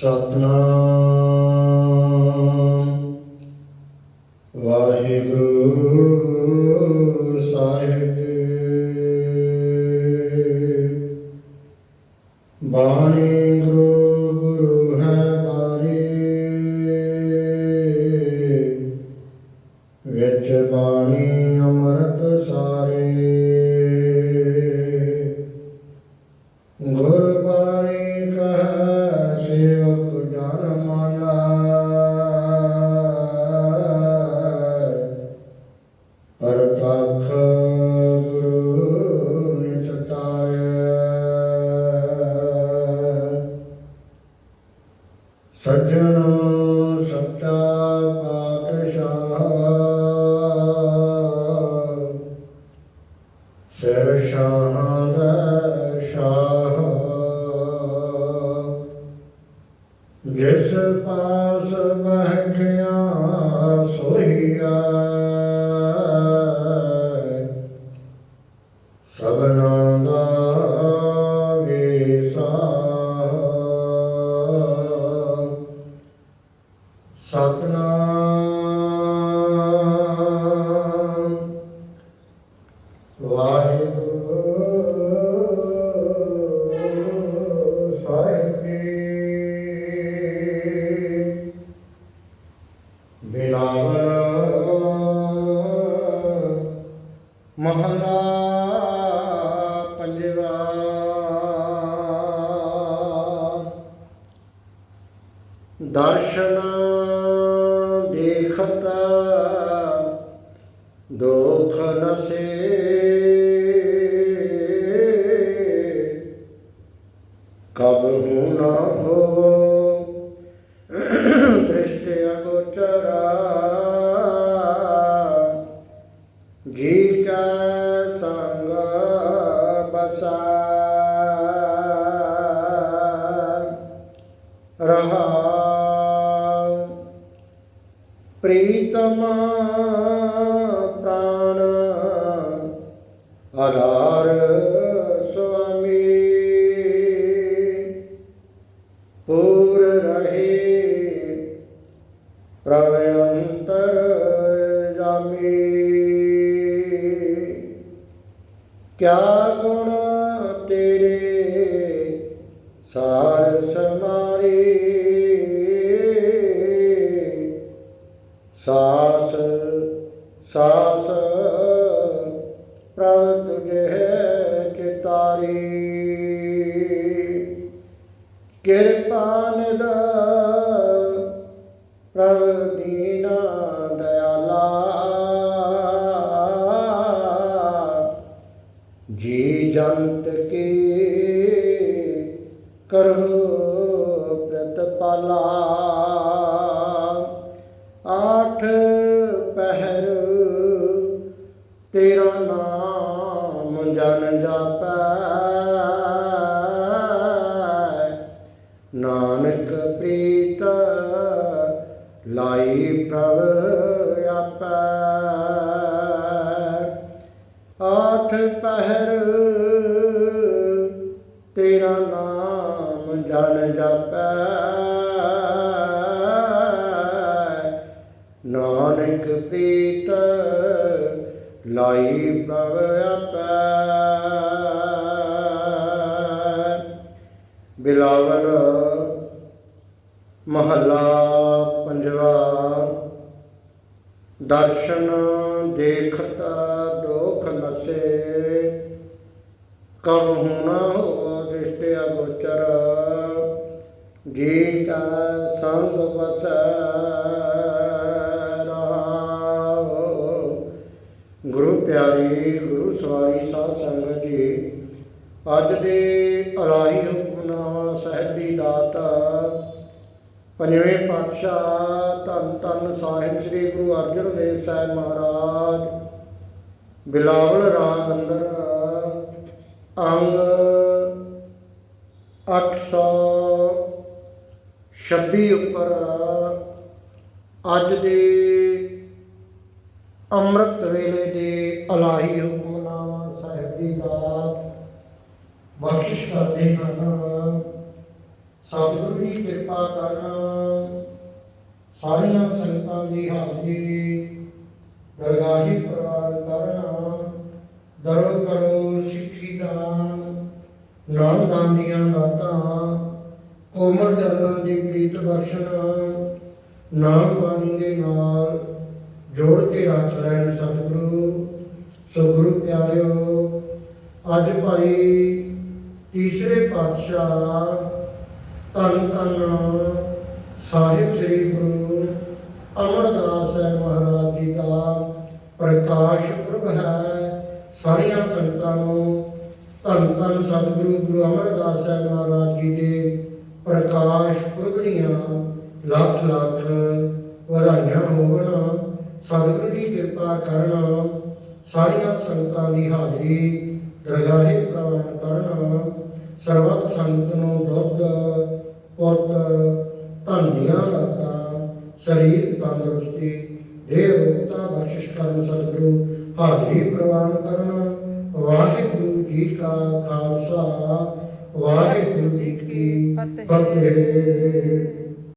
ਸਤਨਾਮ। ਵਾਹਿਗੁਰੂ ਸਾਹਿਬ ਬਾਣੀ ਗੁਰੂ ਗੁਰੂ ਹੈ ਬਾਣੀ। ਵਿੱਚ ਬਾਣੀ ਅੰਮ੍ਰਿਤ ਸਾਰੇ। ਸੱਜਣ ਸੱਚਾ ਪਾਤਸ਼ਾਹ ਸਿਰ ਸ਼ਾਹਾਂ ਦਾ ਸ਼ਾਹ ਜਿਸ ਪਾਸ ਬੈਠਿਆ ਸੋਹੀਆ ਸਭਨਾ ਬਿਲਾਵਲ ਮਹਲਾ ਪੰਜਵਾ। ਦਰਸ਼ਨ ਦੇਖਤ ਦੁਖ ਨਸੇ ਕਬ ਸੰਗ ਬਸਾ ਰਹਾ ਪ੍ਰੀਤਮ ਪ੍ਰਾਨ। ਆਧਾਰ ਸੁਆਮੀ। ਪੂਰ ਰਹੇ। ਪ੍ਰਵੇ ਕਿਆ ਗੁਣ ਤੇਰੇ? ਸਾਰ ਸਮਾਰੇ। ਸਾਸ ਸਾਸ ਪ੍ਰਭ ਤੁਝੇ ਚਿਤਾਰੀ ਕਿਰਪਾ ਨਿਦ ਜੰਤ ਕੀ ਕਰਹੁ ਪ੍ਰਤਪਾਲਾ ਆਠ ਪਹਿਰ ਤੇਰਾ ਨਾਮ ਜਨ ਜਾਪੈ। ਨਾਮ ਜਨ ਜਾਪੈ। ਨਾਨਕ ਪ੍ਰੀਤ ਲਾਈ ਪ੍ਰਭ ਆਪੈ। ਬਿਲਾਵਲ ਮਹੱਲਾ ਪੰਜਵਾ। ਦਰਸ਼ਨ ਦੇਖਤਾ ਦੁਖ ਨਸੇ। ਕਬ ਹੁਣਾ ਵਸੈ ਰਹਾਉ ਗੁਰੂ ਪਿਆਰੀ, ਗੁਰੂ ਸਵਾਰੀ ਸਾਧ ਸੰਗਤ ਜੀ, ਅੱਜ ਦੇ ਅਲਾਹੀ ਹੁਕਮਨਾਮਾ ਸਾਹਿਬ ਦੀ ਦਾਤ ਪੰਜਵੇਂ ਪਾਤਸ਼ਾਹ ਧੰਨ ਧੰਨ ਸਾਹਿਬ ਸ੍ਰੀ ਗੁਰੂ ਅਰਜਨ ਦੇਵ ਸਾਹਿਬ ਮਹਾਰਾਜ, ਬਿਲਾਵਲ ਰਾਗ ਅੰਦਰ ਅੰਗ 826 ਉੱਪਰ ਅੱਜ ਦੇ ਅੰਮ੍ਰਿਤ ਵੇਲੇ ਦੇ ਅਲਾਹੀ ਹੁਕਮਨਾਮਾ ਸਾਹਿਬ ਦੀ ਦਾਤ ਬਖਸ਼ਿਸ਼ ਕਰਦੇ ਹਨ। ਸਤਿਗੁਰੂ ਦੀ ਕਿਰਪਾ ਕਰਨ ਸਾਰੀਆਂ ਸੰਗਤਾਂ ਦੀ ਹਾਜ਼ਰੀ ਦਰਗਾਹੀ ਪ੍ਰਵਾਨ ਕਰਨ, ਦਰੋ ਕਰੋ ਸਿੱਖੀ ਦਾਨ ਨਾਮ ਦਾਨ ਦੀਆਂ ਦਾਤਾਂ ਕੋਮਲ ਜਨਾਂ ਦੀ ਪ੍ਰੀਤ ਬਖਸ਼ਣ, ਨਾਮ ਬਾਣੀ ਦੇ ਨਾਲ ਜੋੜ ਕੇ ਰੱਖ ਲੈਣ ਸਤਿਗੁਰੂ ਸੋ ਗੁਰੂ ਪਿਆਰਿਓ, ਅੱਜ ਭਾਈ ਤੀਸਰੇ ਪਾਤਸ਼ਾਹ ਧੰਨ ਧੰਨ ਸਾਹਿਬ ਸ੍ਰੀ ਗੁਰੂ ਅਮਰਦਾਸ ਸਾਹਿਬ ਮਹਾਰਾਜ ਜੀ ਦਾ ਪ੍ਰਕਾਸ਼ ਪੁਰਬ ਹੈ। ਸਾਰੀਆਂ ਸੰਗਤਾਂ ਨੂੰ ਧੰਨ ਧੰਨ ਸਤਿਗੁਰੂ ਗੁਰੂ ਅਮਰਦਾਸ ਸਾਹਿਬ ਮਹਾਰਾਜ ਜੀ ਦੇ ਪ੍ਰਕਾਸ਼ ਪੁਰਬ ਦੀਆਂ ਲੱਖ ਲੱਖ ਵਧਾਈਆਂ ਹੋਵਣ। ਸਤਿਗੁਰੂ ਦੀ ਕਿਰਪਾ ਕਰਨ। ਸਾਰੀਆਂ ਸੰਗਤਾਂ ਦੀ ਹਾਜ਼ਰੀ ਦਰਗਾਹੇ ਪ੍ਰਵਾਨ ਕਰਨ। ਸਰਬੱਤ ਸੰਗਤ ਨੂੰ ਦੁੱਧ, ਪੁੱਤ, ਧਨ ਦੀਆਂ ਦਾਤਾਂ ਸਰੀਰ ਤੰਦਰੁਸਤੀ ਦੇਹ ਰੋਗਤਾ ਬਖਸ਼ਿਸ਼ ਕਰਨ ਸਤਿਗੁਰੂ ਹਾਜ਼ਰੀ ਪ੍ਰਵਾਨ ਕਰਨ। ਵਾਹਿਗੁਰੂ ਜੀ ਕਾ ਖਾਲਸਾ। ਵਾਹਿਗੁਰੂ ਜੀ ਕੀ ਫਤਿਹ।